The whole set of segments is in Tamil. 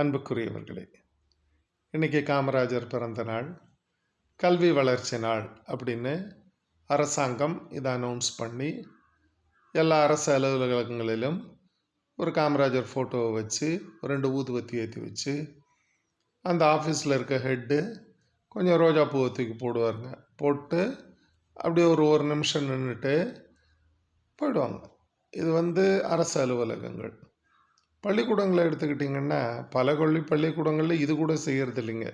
அன்புக்குரியவர்களே இன்றைக்கி காமராஜர் பிறந்த நாள் கல்வி வளர்ச்சி நாள் அப்படின்னு அரசாங்கம் இதை அனௌன்ஸ் பண்ணி எல்லா அரசு அலுவலகங்களிலும் ஒரு காமராஜர் ஃபோட்டோவை வச்சு ரெண்டு ஊதுவத்தி ஏற்றி வச்சு அந்த ஆஃபீஸில் இருக்க ஹெட்டு கொஞ்சம் ரோஜா பூவை தூக்கி போடுவாருங்க. போட்டு அப்படியே ஒரு ஒரு நிமிஷம் நின்றுட்டு போயிடுவாங்க. இது வந்து அரசு அலுவலகங்கள். பள்ளிக்கூடங்களை எடுத்துக்கிட்டிங்கன்னா பல கொள்ளி பள்ளிக்கூடங்களில் இது கூட செய்கிறது இல்லைங்க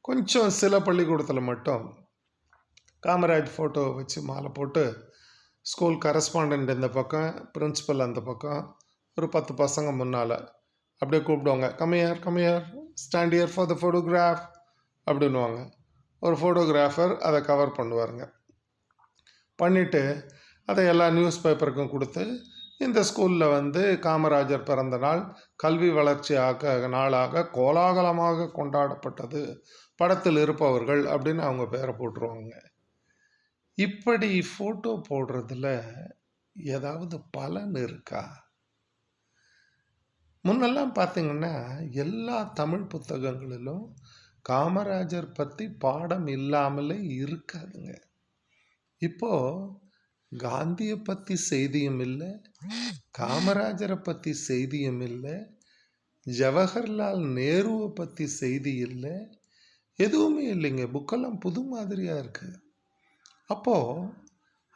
கொஞ்சம் சில பள்ளிக்கூடத்தில் மட்டும் காமராஜ் ஃபோட்டோ வச்சு மாலை போட்டு ஸ்கூல் கரஸ்பாண்டன்ட் இந்த பக்கம் பிரின்ஸிபல் அந்த பக்கம் ஒரு பத்து பசங்க முன்னால் அப்படியே கூப்பிடுவாங்க come here come here stand here for the photograph அப்படின்னுவாங்க. ஒரு ஃபோட்டோகிராஃபர் அதை கவர் பண்ணுவாருங்க. பண்ணிவிட்டு அதை எல்லா நியூஸ் பேப்பருக்கும் கொடுத்து இந்த ஸ்கூலில் வந்து காமராஜர் பிறந்த நாள் கல்வி வளர்ச்சி ஆக நாளாக கோலாகலமாக கொண்டாடப்பட்டது. படத்தில் இருப்பவர்கள் அப்படின்னு அவங்க பேரை போட்டுருவாங்க. இப்படி ஃபோட்டோ போடுறதுல ஏதாவது பலன் இருக்கா? முன்னெல்லாம் பார்த்தீங்கன்னா எல்லா தமிழ் புத்தகங்களிலும் காமராஜர் பற்றி பாடம் இல்லாமலே இருக்காதுங்க. இப்போது காந்தியை பற்றி செய்தியும் இல்லை காமராஜரை பற்றி செய்தியும் இல்லை ஜவஹர்லால் நேருவை பற்றி செய்தி இல்லை எதுவுமே இல்லைங்க. புக்கெல்லாம் புது மாதிரியாக இருக்குது அப்போது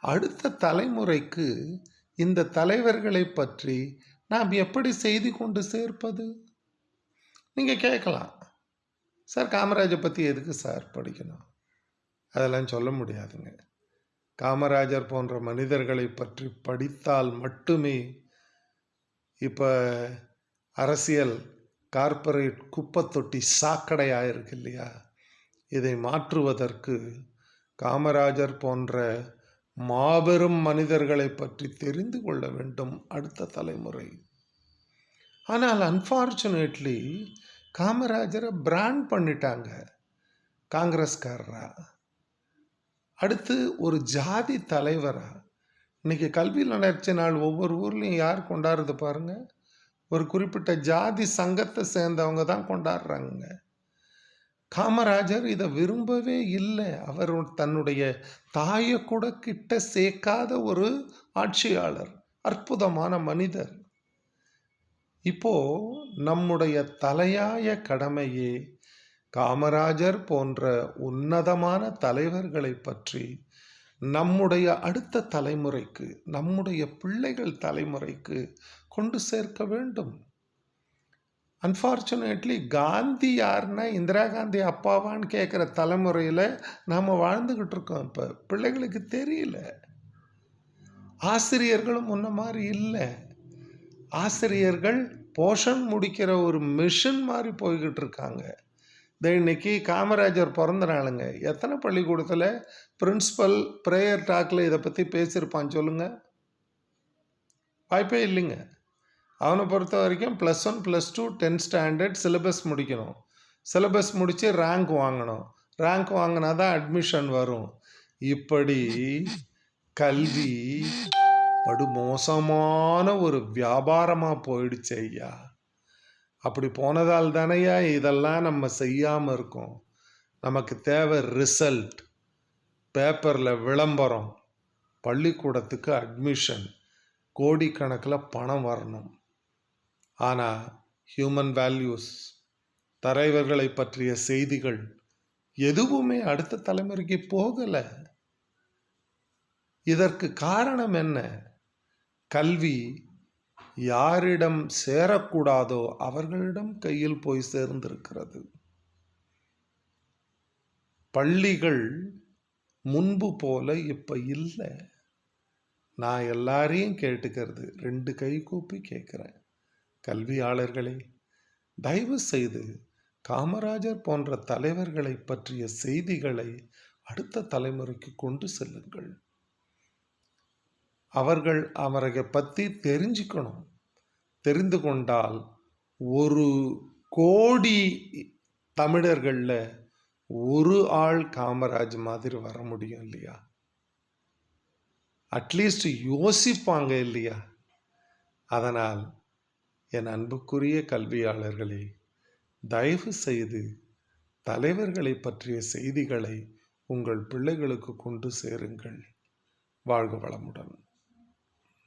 அடுத்த தலைமுறைக்கு இந்த தலைவர்களை பற்றி நாம் எப்படி செய்தி கொண்டு சேர்ப்பது? நீங்கள் கேட்கலாம். சார் காமராஜை பற்றி எதுக்கு சார் படிக்கணும்? அதெல்லாம் சொல்ல முடியாதுங்க. காமராஜர் போன்ற மனிதர்களை பற்றி படித்தால் மட்டுமே இப்போ அரசியல் கார்ப்பரேட் குப்பை தொட்டி சாக்கடையாக இருக்கு இல்லையா? இதை மாற்றுவதற்கு காமராஜர் போன்ற மாபெரும் மனிதர்களை பற்றி தெரிந்து கொள்ள வேண்டும் அடுத்த தலைமுறை. ஆனால் அன்ஃபார்ச்சுனேட்லி காமராஜரை பிராண்ட் பண்ணிட்டாங்க. காங்கிரஸ்காரரா? அடுத்து ஒரு ஜாதி தலைவரா? இன்னைக்கு கல்வி வளர்ச்சி நாள் ஒவ்வொரு ஊர்லேயும் யார் கொண்டாடுறது பாருங்கள் ஒரு குறிப்பிட்ட ஜாதி சங்கத்தை சேர்ந்தவங்க தான் கொண்டாடுறாங்க காமராஜர் இதை விரும்பவே இல்லை. அவர் தன்னுடைய தாயை கூட கிட்ட சேர்க்காத ஒரு ஆட்சியாளர் அற்புதமான மனிதர். இப்போ நம்முடைய தலையாய கடமையே காமராஜர் போன்ற உன்னதமான தலைவர்களை பற்றி நம்முடைய அடுத்த தலைமுறைக்கு நம்முடைய பிள்ளைகள் தலைமுறைக்கு கொண்டு சேர்க்க வேண்டும். அன்ஃபார்ச்சுனேட்லி காந்தி யாருன்னா இந்திரா காந்தி அப்பாவான்னு கேட்குற தலைமுறையில் நாம் வாழ்ந்துக்கிட்டு இருக்கோம் இப்போ. பிள்ளைகளுக்கு தெரியல. ஆசிரியர்களும் முன்ன மாதிரி இல்லை. ஆசிரியர்கள் போஷன் முடிக்கிற ஒரு மிஷின் மாதிரி போய்கிட்டு இருக்காங்க. இன்னைக்கு காமராஜர் பிறந்த நாளுங்க. எத்தனை பள்ளிக்கூடத்தில் பிரின்ஸிபல் ப்ரேயர் டாக்கில் இதை பற்றி பேசியிருப்பான் சொல்லுங்கள் வாய்ப்பே இல்லைங்க. அவனை பொறுத்த வரைக்கும் plus one plus two tenth standard syllabus முடிக்கணும். சிலபஸ் முடித்து ரேங்க் வாங்கணும். ரேங்க் வாங்கினா தான் அட்மிஷன் வரும். இப்படி கல்வி படுமோசமான ஒரு வியாபாரமாக போயிடுச்சு ஐயா. அப்படி போனதால் தானையா இதெல்லாம் நம்ம செய்யாமல் இருக்கோம். நமக்கு தேவை ரிசல்ட் பேப்பரில் விளம்பரம். பள்ளிக்கூடத்துக்கு அட்மிஷன் கோடிக்கணக்கில் பணம் வரணும். ஆனால் ஹியூமன் வேல்யூஸ் தலைவர்களை பற்றிய செய்திகள் எதுவுமே அடுத்த தலைமுறைக்கு போகலை. இதற்கு காரணம் என்ன? கல்வி யாரிடம் சேரக்கூடாதோ அவர்களிடம் கையில் போய் சேர்ந்திருக்கிறது. பள்ளிகள் முன்பு போல இப்போ இல்லை. நான் எல்லாரையும் கேட்டுக்கிறது. ரெண்டு கை கூப்பி கேட்குறேன் கல்வியாளர்களே தயவு செய்து காமராஜர் போன்ற தலைவர்களை பற்றிய செய்திகளை அடுத்த தலைமுறைக்கு கொண்டு செல்லுங்கள். அவர்கள் அவரை பற்றி தெரிஞ்சுக்கணும். தெரிந்து கொண்டால் ஒரு கோடி தமிழர்களில் ஒரு ஆள் காமராஜ் மாதிரி வர முடியும் இல்லையா? அட்லீஸ்ட் யோசிப்பாங்க இல்லையா? அதனால் என் அன்புக்குரிய கல்வியாளர்களே தயவு செய்து தலைவர்களை பற்றிய செய்திகளை உங்கள் பிள்ளைகளுக்கு கொண்டு சேருங்கள். வாழ்க வளமுடன்.